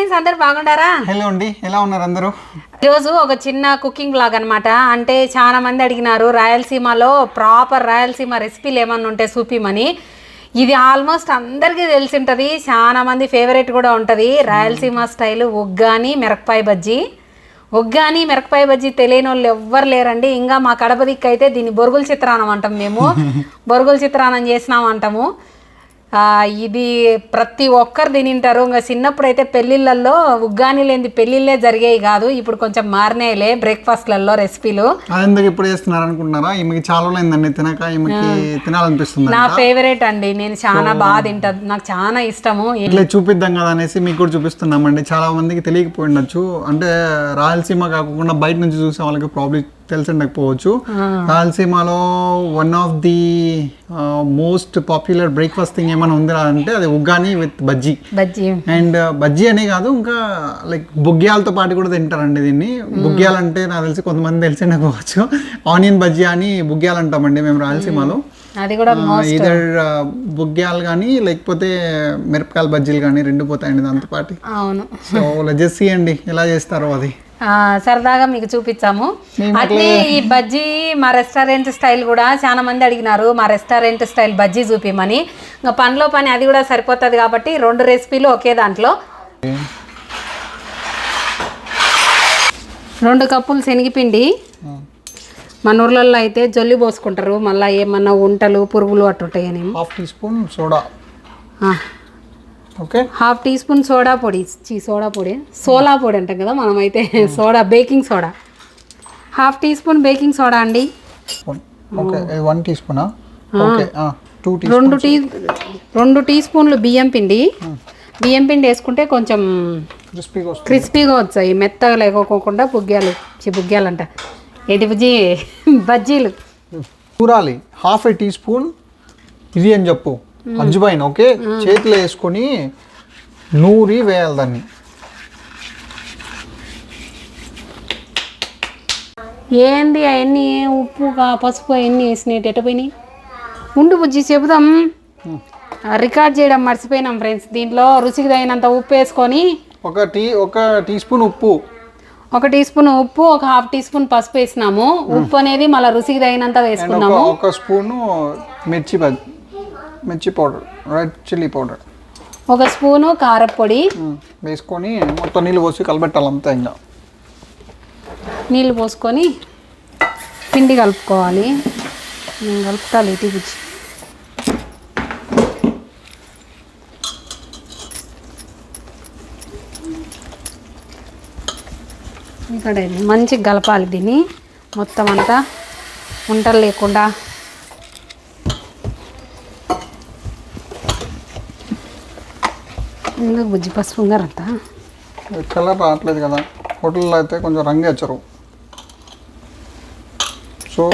Friends అందరు బాగుండారా hello అండి ఎలా ఉన్నారు అందరూ? ఈరోజు ఒక చిన్న కుకింగ్ బ్లాగ్ అనమాట అంటే చాలా మంది అడిగినారు రాయలసీమలో ప్రాపర్ రాయలసీమ రెసిపీలు ఏమన్నా ఉంటే చూపిమని. ఇది ఆల్మోస్ట్ అందరికీ తెలిసి ఉంటుంది చాలా మంది ఫేవరెట్ కూడా ఉంటుంది. రాయలసీమ స్టైల్ ఒగ్గాని మిరపకాయ బజ్జీ. ఒగ్గాని మిరపకాయ బజ్జీ తెలియని వాళ్ళు ఎవ్వరు లేరండి. ఇంకా మా కడప దిక్కు అయితే దీన్ని బొరుగుల చిత్రాన్నం అంటాం మేము. బొరుగుల చిత్రాన్నం చేసినాం అంటాము. ఇది ప్రతి ఒక్కరు తినింటారు. ఇంకా చిన్నప్పుడు అయితే పెళ్ళిళ్ళల్లో ఉగ్గాని లేని పెళ్ళిళ్ళే జరిగేవి కాదు. ఇప్పుడు కొంచెం మారినాయిలే బ్రేక్ఫాస్ట్లలో రెసిపీలు. ఇప్పుడు చేస్తున్నారు అనుకుంటున్నారా ఈమెకి చాలా రోజులైందండి తినక ఈమెకి తినాలనిపిస్తుంది నా ఫేవరెట్ అండి. నేను చాలా బాగా తింటా. నాకు చాలా ఇష్టము. ఇట్లా చూపిద్దాం కదా అనేసి మీకు కూడా చూపిస్తున్నామండి. చాలా మందికి తెలియకపోయి ఉండొచ్చు. అంటే రాయలసీమ కాకుండా బయట నుంచి చూసే వాళ్ళకి ప్రాబ్లమ్ తెలిసి ఉండకపోవచ్చు. రాయలసీమలో one of the most popular breakfast thing ఏమైనా ఉంది అంటే అది ఉగ్గాని విత్ బజ్జీ. బజ్జీ. అండ్ బజ్జీ అనే కాదు ఇంకా లైక్ బుగ్గ్యాలతో పాటు కూడా తింటారండి దీన్ని. బుగ్గ్యాలు అంటే నాకు తెలిసి కొంతమంది తెలిసి ఉండకపోవచ్చు ఆనియన్ బజ్జీ అని బుగ్గ్యాలు అంటామండి మేము రాయలసీమలో. అది కూడా ఇదర్ బుగ్గ్యాలు కానీ లేకపోతే మిరపకాయల బజ్జీలు కానీ రెండు పోతాయండి దాంతో పాటు అవును సో లజెస్సీ అండి ఎలా చేస్తారో అది. సరదాగా మీకు చూపించాము. అట్లే ఈ బజ్జీ మా రెస్టారెంట్ స్టైల్ కూడా చాలా మంది అడిగినారు మా రెస్టారెంట్ స్టైల్ బజ్జీ చూపిమని. ఇంకా పనిలో పని అది కూడా సరిపోతుంది కాబట్టి రెండు రెసిపీలు ఒకే దాంట్లో. రెండు కప్పులు శనగపిండి. మన ఊర్లలో అయితే జొల్లి పోసుకుంటారు మళ్ళీ ఏమన్నా ఉంటలు పురుగులు అట్టు ఉంటాయని half teaspoon soda. Okay. Half teaspoon soda పొడి. చీ సోడా పొడి. సోలా పొడి అంటాం కదా మనమైతే. Soda baking soda. Half teaspoon baking soda అండి. ఓకే. వన్ టీ స్పూనా? ఓకే. టూ టీ రెండు టీ రెండు టీ స్పూన్లు బియ్యం పిండి. బియ్యం పిండి వేసుకుంటే కొంచెం క్రిస్పీగా క్రిస్పీగా వచ్చాయి. మెత్తగా లేకోకుండా బుగ్గ్యాలు చి బుగ్గ్యాలు అంట ఏంటి బుజ్జి? బజ్జీలు. చూడాలి హాఫ్ ఏ టీ స్పూన్. ఇది అని చెప్పు. అజ్జుబైన్ ఓకే? చేతిలో వేసుకొని నూరి వేయాలి దాన్ని. ఏంది అవన్నీ? ఉప్పు పసుపు అవన్నీ వేసినట్టు ఎట్టపోయినాయి ఉండు బుజ్జి చెబుదాం. రికార్డ్ చేయడం మర్చిపోయినాం ఫ్రెండ్స్. దీంట్లో రుచికి తగినంత ఉప్పు వేసుకొని ఒక టీ ఒక టీ స్పూన్ ఉప్పు. ఒక టీ స్పూన్ ఉప్పు ఒక హాఫ్ టీ స్పూన్ పసుపు వేసినాము. ఉప్పు అనేది మళ్ళీ రుచికి తగినంత వేసుకున్నాము. ఒక స్పూను మిర్చి మిర్చి పౌడర్ రెడ్ చిల్లీ పౌడర్. ఒక స్పూను కారపొడి వేసుకొని మొత్తం నీళ్ళు పోసి కలబెట్టాలి అంతా ఇంకా. నీళ్ళు పోసుకొని పిండి కలుపుకోవాలి. నేను కలుపుతాను ఇటు బుజ్జి ఇక్కడ మంచిగా కలపాలి దీన్ని. మొత్తం అంతా ఉంటలు లేకుండా ఎందుకు బుజ్జి పసుపు ఉంగారంతా కలర్ రావట్లేదు కదా. హోటల్లో అయితే కొంచెం రంగు వేచ్చరు so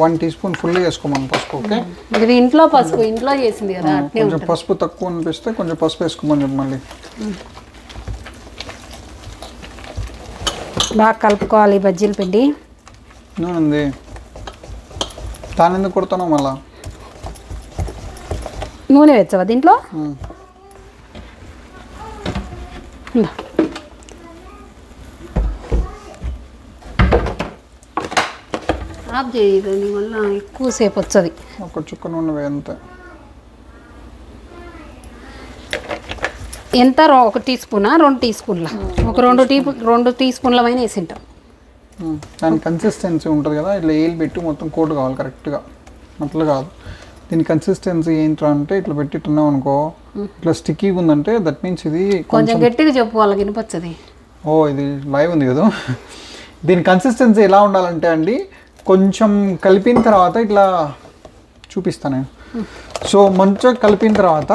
one teaspoon full వేసుకోమని పసుపు ఓకే ఇది ఇంట్లో పసుపు ఇంట్లో చేసింది కదా కొంచెం పసుపు తక్కువ అనిపిస్తే కొంచెం పసుపు వేసుకోమని చెప్పు మళ్ళీ. బాగా కలుపుకోవాలి బజ్జీల పిండి. ఉంది దాని ఎందుకు కొడతాను మళ్ళా? నూనె వేచ్చవా దీంట్లో. ఆఫ్ చేయి దానివల్ల ఎక్కువసేపు వచ్చది ఒక చుక్క నూనె ఎంత రో- ఒక టీ స్పూనా రెండు టీ స్పూన్ల? ఒక రెండు టీ రెండు టీ స్పూన్ల పైన వేసింటాం దాని కన్సిస్టెన్సీ ఉంటుంది కదా ఇట్లా ఏలు పెట్టి మొత్తం కోట్ కావాలి కరెక్ట్గా అట్లా కాదు. దీని కన్సిస్టెన్సీ ఏంట్రా అంటే ఇట్లా పెట్టి ఇట్టున్నాం అనుకో ఇట్లా స్టిక్కీగా ఉందంటే దట్ మీన్స్ ఇది కొంచెం గట్టిగా చెప్పు వాళ్ళకి వినపచ్చది. ఓ ఇది లైవ్ ఉంది కదా. దీని కన్సిస్టెన్సీ ఎలా ఉండాలంటే అండి కొంచెం కలిపిన తర్వాత ఇట్లా చూపిస్తాను నేను. సో మంచిగా కలిపిన తర్వాత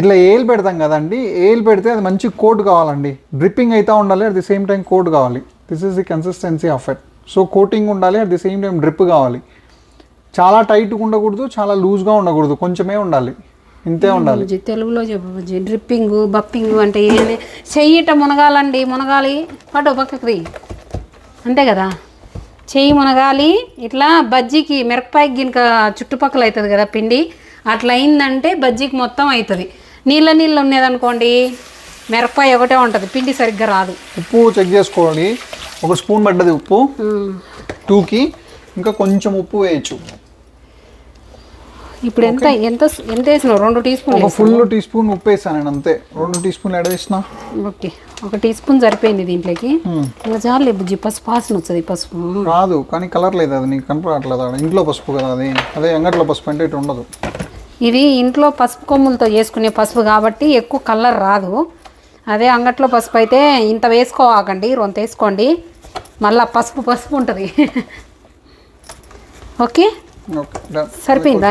ఇట్లా ఏలు పెడతాం కదండి ఏలు పెడితే అది మంచి కోట్ కావాలండి. డ్రిప్పింగ్ అయితే ఉండాలి at the same time coat కావాలి. This is the consistency of it so coating ఉండాలి at the same time drip కావాలి. చాలా టైట్గా ఉండకూడదు చాలా లూజ్గా ఉండకూడదు కొంచెమే ఉండాలి. ఇంతే ఉండాలి. తెలుగులో చెప్పు బుజ్జి డ్రిప్పింగ్ బప్పింగ్ అంటే ఏంది చెయ్యిట మునగాలండి మునగాలి. పట్టు పక్కకి అంతే కదా? చెయ్యి మునగాలి ఇట్లా బజ్జీకి మిరపకాయ గినక చుట్టుపక్కల అవుతుంది కదా పిండి అట్లా అయిందంటే బజ్జీకి మొత్తం అవుతుంది నీళ్ళ నీళ్ళు ఉన్నదనుకోండి మిరపకాయ ఒకటే ఉంటుంది పిండి సరిగ్గా రాదు. ఉప్పు చెక్ చేసుకోవాలి. ఒక స్పూన్ పడ్డది ఉప్పు టూకి ఇంకా కొంచెం ఉప్పు వేయచ్చు. ఇప్పుడు ఎంత ఎంత ఎంత వేసినావు? రెండు టీ ఒక స్పూన్లు ఫుల్ టీ స్పూన్ ఉప్పు వేసాను నేను అంతే. రెండు టీ స్పూన్లు ఎడ వేసిన ఓకే. ఒక టీ స్పూన్ సరిపోయింది దీంట్లోకి. ఇంకా చాలు బుజ్జి పసుపు వాసన వస్తుంది పసుపు. రాదు కానీ కలర్ లేదు అది నీకు కనపడట్లేదు ఆడ. ఇంట్లో పసుపు కదా అది. అదే అంగట్లో పసుపు అంటే ఇటు ఉండదు. ఇది ఇంట్లో పసుపు కొమ్ములతో చేసుకునే పసుపు కాబట్టి ఎక్కువ కలర్ రాదు. అదే అంగట్లో పసుపు అయితే ఇంత వేసుకోవాకండి రొంత వేసుకోండి. మళ్ళా పసుపు పసుపు ఉంటుంది. ఓకే? సరిపోయిందా?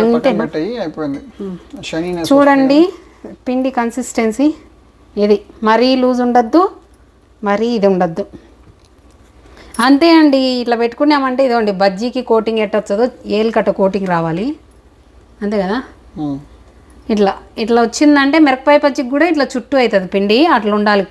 చూడండి పిండి కన్సిస్టెన్సీ ఇది మరీ లూజ్ ఉండద్దు మరీ ఇది ఉండద్దు. అంతే అండి ఇట్లా పెట్టుకున్నామంటే ఇదండి బజ్జీకి కోటింగ్ ఎట్టొచ్చదో ఏలుకట్ట కోటింగ్ రావాలి. అంతే కదా? ఇట్లా ఇట్లా వచ్చిందంటే మిరపకాయ పచ్చికి కూడా ఇట్లా చుట్టూ అవుతుంది పిండి అట్లా ఉండాలి.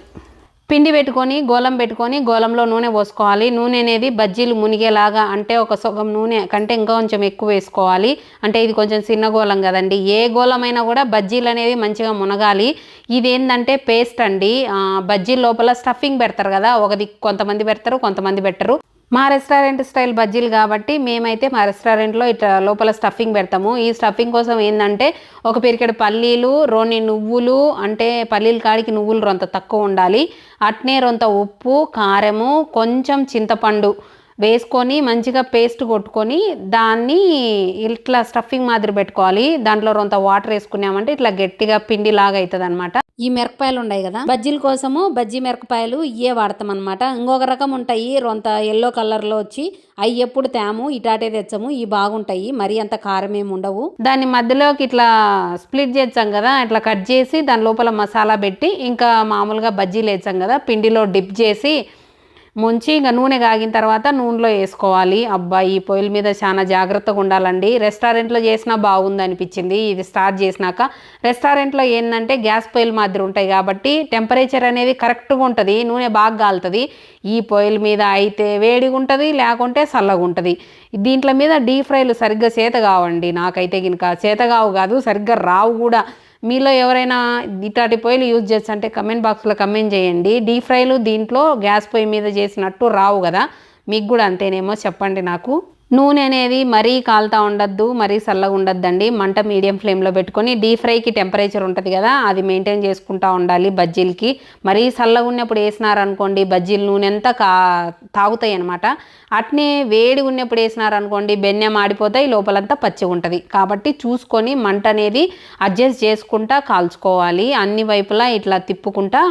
పిండి పెట్టుకొని గోలం పెట్టుకొని గోలంలో నూనె పోసుకోవాలి. నూనె అనేది బజ్జీలు మునిగేలాగా అంటే ఒక సగం నూనె కంటే ఇంకా కొంచెం ఎక్కువ వేసుకోవాలి. అంటే ఇది కొంచెం చిన్న గోళం కదండి. ఏ గోళమైనా కూడా బజ్జీలు అనేవి మంచిగా మునగాలి. ఇది ఏంటంటే పేస్ట్ అండి. ఆ, బజ్జీ లోపల స్టఫింగ్ పెడతారు కదా ఒకది కొంతమంది పెడతారు కొంతమంది పెట్టరు. మా రెస్టారెంట్ స్టైల్ బజ్జీలు కాబట్టి మేమైతే మా రెస్టారెంట్లో ఇట్లా లోపల స్టఫింగ్ పెడతాము. ఈ స్టఫింగ్ కోసం ఏంటంటే ఒక పిరికెడు పల్లీలు రోని నువ్వులు అంటే పల్లీల కాడికి నువ్వులు రొంత తక్కువ ఉండాలి. అట్నే రొంత ఉప్పు కారము కొంచెం చింతపండు వేసుకొని మంచిగా పేస్ట్ కొట్టుకొని దాన్ని ఇట్లా స్టఫింగ్ మాదిరి పెట్టుకోవాలి. దాంట్లో రొంత వాటర్ వేసుకున్నామంటే ఇట్లా గట్టిగా పిండి లాగా అవుతుంది అనమాట ఈ మిరపకాయలు ఉన్నాయి కదా బజ్జీల కోసము బజ్జీ మిరపకాయలు ఇవే వాడతాం అనమాట ఇంకొక రకం ఉంటాయి రొంత ఎల్లో కలర్లో వచ్చి అవి ఎప్పుడు తేము ఇటాటే తెచ్చము ఇవి బాగుంటాయి. మరి అంత కారం ఏమి ఉండవు. దాన్ని మధ్యలోకి ఇట్లా స్ప్లిట్ చేస్తాం కదా ఇట్లా కట్ చేసి దాని లోపల మసాలా పెట్టి ఇంకా మామూలుగా బజ్జీలు వేసాం కదా పిండిలో డిప్ చేసి ముంచి ఇంకా నూనె కాగిన తర్వాత నూనెలో వేసుకోవాలి. అబ్బా ఈ పొయ్యిల మీద చాలా జాగ్రత్తగా ఉండాలండి. రెస్టారెంట్లో చేసినా బాగుంది అనిపించింది. ఇది స్టార్ట్ చేసినాక రెస్టారెంట్లో ఏంటంటే గ్యాస్ పొయ్యిల మాదిరి ఉంటాయి కాబట్టి టెంపరేచర్ అనేది కరెక్ట్గా ఉంటుంది. నూనె బాగా కాలుతుంది ఈ పొయ్యిల మీద అయితే వేడిగా ఉంటుంది లేకుంటే చల్లగా ఉంటుంది. దీంట్లో మీద డీప్ ఫ్రైలు సరిగ్గా చేత కావండి. నాకైతే గినక చేత కావు కాదు సరిగ్గా రావు కూడా. మీలో ఎవరైనా ఇటాటి పొయ్యిలు యూజ్ చేస్తే అంటే కమెంట్ బాక్స్లో కమెంట్ చేయండి. డీప్ ఫ్రైలు దీంట్లో గ్యాస్ పొయ్యి మీద చేసినట్టు రావు కదా. మీకు కూడా అంతేనేమో చెప్పండి నాకు. నూనె అనేది మరీ కాలుతా ఉండద్దు మరీ చల్లగా ఉండద్దండి. మంట మీడియం ఫ్లేమ్లో పెట్టుకొని డీప్ ఫ్రైకి టెంపరేచర్ ఉంటుంది కదా అది మెయింటైన్ చేసుకుంటూ ఉండాలి బజ్జీలకి. మరీ చల్లగా ఉన్నప్పుడు వేసినారనుకోండి బజ్జీలు నూనె అంతా కా తాగుతాయి అనమాట అట్నే వేడి ఉన్నప్పుడు వేసినారనుకోండి బెన్నె మాడిపోతాయి లోపలంతా పచ్చిగా ఉంటుంది. కాబట్టి చూసుకొని మంట అనేది అడ్జస్ట్ చేసుకుంటా కాల్చుకోవాలి. అన్ని వైపులా ఇట్లా తిప్పుకుంటా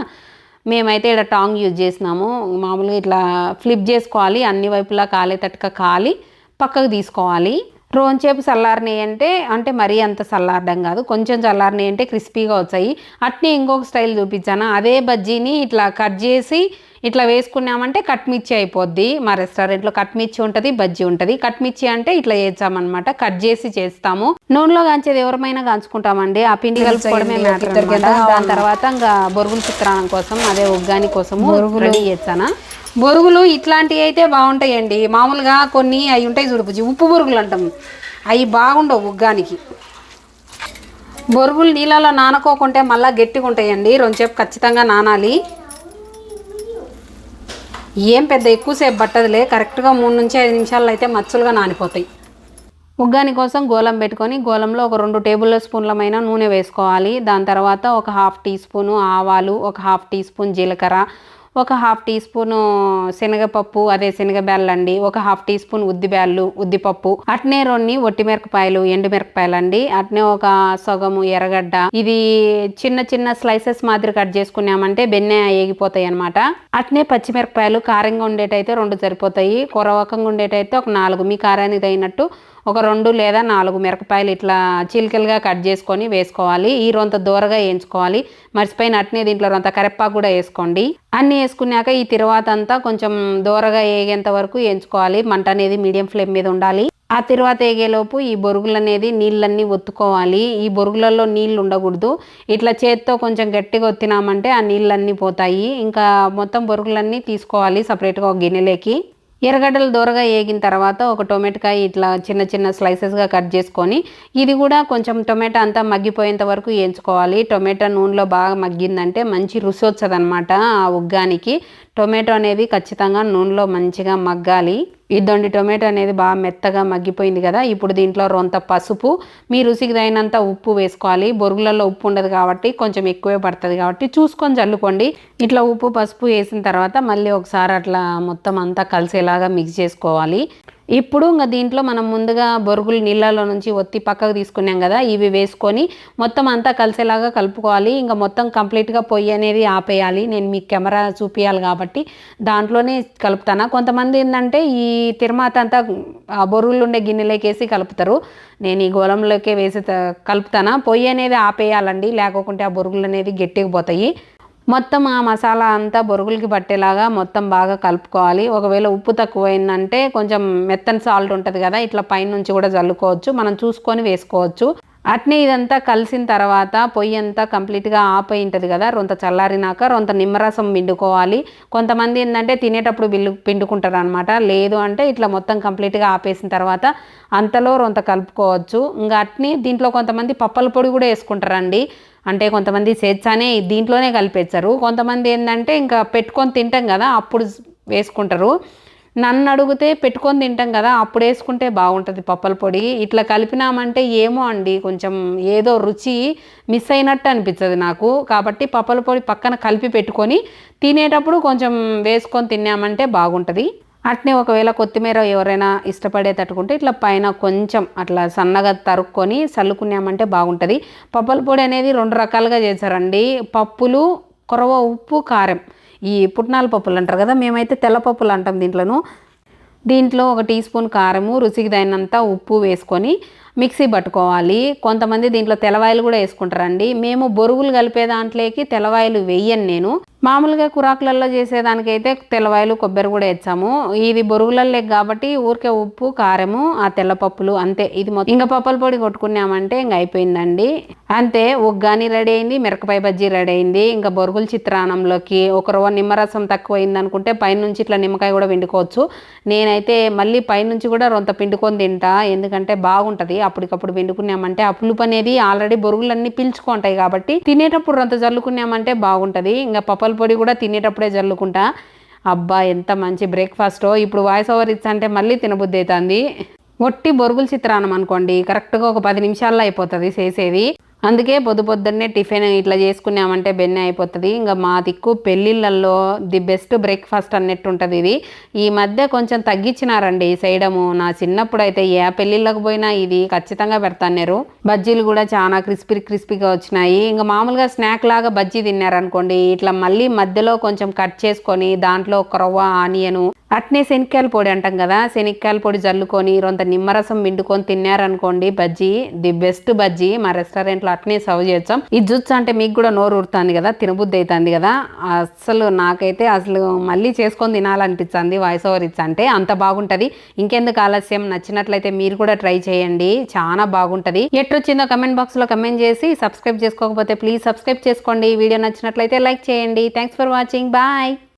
మేమైతే ఇక్కడ టాంగ్ యూజ్ చేసినాము. మామూలుగా ఇట్లా ఫ్లిప్ చేసుకోవాలి అన్ని వైపులా కాలేటట్టుగా కాలి. పక్కకు తీసుకోవాలి. రోంచేపు చల్లారినాయి అంటే అంటే మరీ అంత చల్లారడం కాదు. కొంచెం చల్లారినాయి అంటే క్రిస్పీగా వచ్చాయి. అట్నే ఇంకొక స్టైల్ చూపించాను. అదే బజ్జీని ఇట్లా కట్ చేసి ఇట్లా వేసుకున్నామంటే కట్ మిర్చి అయిపోద్ది. మా రెస్టారెంట్లో కట్ మిర్చి ఉంటుంది బజ్జీ ఉంటుంది. కట్ మిర్చి అంటే ఇట్లా చేస్తామన్నమాట. కట్ చేసి చేస్తాము. నూనెలో కాంచేది ఎవరమైనా కాంచుకుంటామండి. ఆ పిండి కలుపుకోవడమే మ్యాటర్. దాని తర్వాత ఇంకా బొరుగుల చిత్రాన్నం కోసం అదే ఉగ్గాని కోసము రెడీ చేస్తానా బొరుగులు ఇట్లాంటివి అయితే బాగుంటాయండి. మామూలుగా కొన్ని అవి ఉంటాయి చూడు ఉప్పు బొరుగులు అంటాం. అవి బాగుండవు ఉగ్గానికి. బొరుగులు నీళ్ళలో నానకోకుంటే మళ్ళీ గట్టిగా ఉంటాయండి. రెండుసేపు ఖచ్చితంగా నానాలి. ఏం పెద్ద ఎక్కువసేపు పట్టదులే. కరెక్ట్గా మూడు నుంచి ఐదు నిమిషాల్లో అయితే మచ్చలుగా నానిపోతాయి. ఉగ్గాని కోసం గోలం పెట్టుకొని గోలంలో ఒక రెండు టేబుల్ స్పూన్లమైన నూనె వేసుకోవాలి. దాని తర్వాత ఒక హాఫ్ టీ స్పూను ఆవాలు ఒక హాఫ్ టీ స్పూన్ జీలకర్ర ఒక హాఫ్ టీ స్పూన్ శనగపప్పు అదే శనగబ్యాళ్ళు అండి ఒక హాఫ్ టీ స్పూన్ ఉద్దిబ్యాళ్ళు ఉద్దిపప్పు. అట్నే రెండు ఒట్టి మిరపకాయలు ఎండు మిరపకాయలు అండి అట్నే ఒక సగము ఎర్రగడ్డ. ఇది చిన్న చిన్న స్లైసెస్ మాదిరి కట్ చేసుకున్నామంటే బెన్నె ఏగిపోతాయి అనమాట అట్నే పచ్చిమిరపకాయలు కారంగా ఉండేటైతే రెండు సరిపోతాయి. కొరవకంగా ఉండేటైతే ఒక నాలుగు. మీ కారానికి తగినట్టు ఒక రెండు లేదా నాలుగు మిరపకాయలు ఇట్లా చిలికలుగా కట్ చేసుకొని వేసుకోవాలి. ఈ రొంత దూరగా వేయించుకోవాలి. మర్చిపోయిన అట్నే దీంట్లో రొంత కరెప్పాకు కూడా వేసుకోండి. అన్నీ వేసుకున్నాక ఈ తర్వాత అంతా కొంచెం దూరగా వేగేంత వరకు వేయించుకోవాలి. మంట అనేది మీడియం ఫ్లేమ్ మీద ఉండాలి. ఆ తర్వాత వేగేలోపు ఈ బొరుగులు అనేది నీళ్ళన్నీ ఒత్తుకోవాలి. ఈ బొరుగులలో నీళ్ళు ఉండకూడదు. ఇట్లా చేత్తో కొంచెం గట్టిగా ఒత్తినామంటే ఆ నీళ్ళన్నీ పోతాయి. ఇంకా మొత్తం బొరుగులన్నీ తీసుకోవాలి సపరేట్గా ఒక గిన్నెలోకి. ఎర్రగడ్డలు దూరగా వేగిన తర్వాత ఒక టొమాటోకాయ ఇట్లా చిన్న చిన్న స్లైసెస్గా కట్ చేసుకొని ఇది కూడా కొంచెం టొమాటో అంతా మగ్గిపోయేంత వరకు వేయించుకోవాలి టొమాటో నూనెలో బాగా మగ్గిందంటే మంచి రుచి వస్తుంది ఆ ఉగ్గానికి. టొమాటో అనేది ఖచ్చితంగా నూనెలో మంచిగా మగ్గాలి. ఇద్దండి టొమాటో అనేది బాగా మెత్తగా మగ్గిపోయింది కదా ఇప్పుడు దీంట్లో రొంత పసుపు మీ రుచికి తగినంత ఉప్పు వేసుకోవాలి. బొరుగులలో ఉప్పు ఉండదు కాబట్టి కొంచెం ఎక్కువే పడుతుంది కాబట్టి చూసుకొని చల్లుకోండి. ఇట్లా ఉప్పు పసుపు వేసిన తర్వాత మళ్ళీ ఒకసారి అట్లా మొత్తం అంతా కలిసేలాగా మిక్స్ చేసుకోవాలి. ఇప్పుడు ఇంకా దీంట్లో మనం ముందుగా బొరుగులు నీళ్ళలో నుంచి ఒత్తి పక్కకు తీసుకున్నాం కదా ఇవి వేసుకొని మొత్తం అంతా కలిసేలాగా కలుపుకోవాలి. ఇంకా మొత్తం కంప్లీట్గా పొయ్యి అనేది ఆపేయాలి. నేను మీకు కెమెరా చూపించాలి కాబట్టి దాంట్లోనే కలుపుతాను? కొంతమంది ఏంటంటే ఈ తిరుమాత అంతా ఆ బొరుగులు ఉండే గిన్నెలోకి వేసి కలుపుతారు. నేను ఈ గోళంలోకే వేసి కలుపుతాను? పొయ్యి అనేది ఆపేయాలండి. లేకోకుంటే ఆ బొరుగులు అనేది గట్టిగా పోతాయి. మొత్తం ఆ మసాలా అంతా బొరుగులకి పట్టేలాగా మొత్తం బాగా కలుపుకోవాలి. ఒకవేళ ఉప్పు తక్కువైందంటే కొంచెం మెత్తని సాల్ట్ ఉంటుంది కదా ఇట్లా పైనుంచి కూడా చల్లుకోవచ్చు. మనం చూసుకొని వేసుకోవచ్చు. అట్నే ఇదంతా కలిసిన తర్వాత పొయ్యి అంతా కంప్లీట్గా ఆపై ఉంటుంది కదా రొంత చల్లారినాక రొంత నిమ్మరసం పిండుకోవాలి. కొంతమంది ఏంటంటే తినేటప్పుడు బిల్లు పిండుకుంటారు అనమాట లేదు అంటే ఇట్లా మొత్తం కంప్లీట్గా ఆపేసిన తర్వాత అంతలో రొంత కలుపుకోవచ్చు. ఇంకా అట్ని దీంట్లో కొంతమంది పప్పల పొడి కూడా వేసుకుంటారండి. అంటే కొంతమంది స్వేచ్ఛానే దీంట్లోనే కలిపేస్తారు. కొంతమంది ఏంటంటే ఇంకా పెట్టుకొని తింటాం కదా అప్పుడు వేసుకుంటారు. నన్ను అడిగితే పెట్టుకొని తింటాం కదా అప్పుడు వేసుకుంటే బాగుంటుంది పప్పల పొడి. ఇట్లా కలిపినామంటే ఏమో అండి కొంచెం ఏదో రుచి మిస్ అయినట్టు అనిపిస్తుంది నాకు. కాబట్టి పప్పల పొడి పక్కన కలిపి పెట్టుకొని తినేటప్పుడు కొంచెం వేసుకొని తిన్నామంటే బాగుంటుంది. అట్నే ఒకవేళ కొత్తిమీర ఎవరైనా ఇష్టపడే తట్టుకుంటే ఇట్లా పైన కొంచెం అట్లా సన్నగా తరుక్కొని చల్లుకున్నామంటే బాగుంటుంది. పప్పుల పొడి అనేది రెండు రకాలుగా చేశారండి. పప్పులు కొరవ ఉప్పు కారం. ఈ పుట్నాల పప్పులు అంటారు కదా మేమైతే తెల్ల పప్పులు అంటాం దీంట్లోనూ. దీంట్లో ఒక టీ స్పూన్ కారము రుచికి తగినంత ఉప్పు వేసుకొని మిక్సీ పట్టుకోవాలి. కొంతమంది దీంట్లో తెలవాయలు కూడా వేసుకుంటారండి. మేము బొరుగులు కలిపే దాంట్లోకి తెలవాయలు వేయను నేను. మామూలుగా కురాకులలో చేసేదానికైతే తెల్లవాయలు కొబ్బరి కూడా వేస్తాము. ఇది బొరుగులలో కాబట్టి ఊరికే ఉప్పు కారము ఆ తెల్లపప్పులు అంతే. ఇది మొత్తం ఇంకా పప్పుల పొడి కొట్టుకున్నామంటే ఇంకా అయిపోయిందండి. అంతే ఉగ్గాని రెడీ అయింది మిరపకాయ బజ్జీ రెడీ అయింది. ఇంకా బొరుగుల చిత్రాన్నంలోకి ఒక రవ్వ నిమ్మరసం తక్కువ అయింది అనుకుంటే పైనుంచి ఇట్లా నిమ్మకాయ కూడా పిండుకోవచ్చు. నేనైతే మళ్ళీ పైనుంచి కూడా రొంత పిండుకొని తింటా. ఎందుకంటే బాగుంటది. అప్పటికప్పుడు పిండుకున్నామంటే ఆ పులుపు అనేది ఆల్రెడీ బొరుగులన్నీ పీల్చుకుంటాయి కాబట్టి తినేటప్పుడు రొంత జల్లుకున్నామంటే బాగుంటుంది. ఇంకా పప్పల పొడి కూడా తినేటప్పుడే జల్లుకుంటా. అబ్బా ఎంత మంచి బ్రేక్ఫాస్టో. ఇప్పుడు వాయిస్ ఓవర్ ఇచ్చా అంటే మళ్ళీ తినబుద్ధి అవుతుంది. ఒట్టి బొరుగుల చిత్రాన్నం అనుకోండి. కరెక్ట్గా ఒక పది నిమిషాల్లో అయిపోతుంది చేసేది. అందుకే పొద్దు పొద్దున్నే టిఫిన్ ఇట్లా చేసుకున్నామంటే బెన్నె అయిపోతుంది. ఇంకా మా దిక్కు పెళ్ళిళ్ళల్లో ది బెస్ట్ బ్రేక్ఫాస్ట్ అన్నట్టు ఉంటుంది ఇది. ఈ మధ్య కొంచెం తగ్గించినారండి చేయడము సైడము. నా చిన్నప్పుడు అయితే ఏ పెళ్ళిళ్ళకి పోయినా ఇది ఖచ్చితంగా పెడతాన్నారు. బజ్జీలు కూడా చాలా క్రిస్పీ క్రిస్పీగా వచ్చినాయి. ఇంకా మామూలుగా స్నాక్ లాగా బజ్జీ తిన్నారనుకోండి ఇట్లా మళ్ళీ మధ్యలో కొంచెం కట్ చేసుకొని దాంట్లో ఒక రవ్వ ఆనియను అట్నే శనక్కాయల పొడి అంటాం కదా శనక్కాయల పొడి జల్లుకొని రొంత నిమ్మరసం మిండుకొని తిన్నారనుకోండి బజ్జీ ది బెస్ట్ బజ్జీ మా రెస్టారెంట్లో అట్నే సర్వ్ చేస్తాం. ఇది జుచ్చు అంటే మీకు కూడా నోరు ఊరుతుంది కదా తినబుద్ధి అవుతుంది కదా. అసలు నాకైతే అసలు మళ్ళీ చేసుకొని తినాలనిపించింది వాయిస్ ఓవర్ ఇచ్చా అంటే అంత బాగుంటుంది. ఇంకెందుకు ఆలస్యం నచ్చినట్లయితే మీరు కూడా ట్రై చేయండి చాలా బాగుంటుంది. ఎట్టొచ్చిందో కమెంట్ బాక్స్లో కమెంట్ చేసి సబ్స్క్రైబ్ చేసుకోకపోతే ప్లీజ్ సబ్స్క్రైబ్ చేసుకోండి. వీడియో నచ్చినట్లయితే లైక్ చేయండి. Thanks for watching bye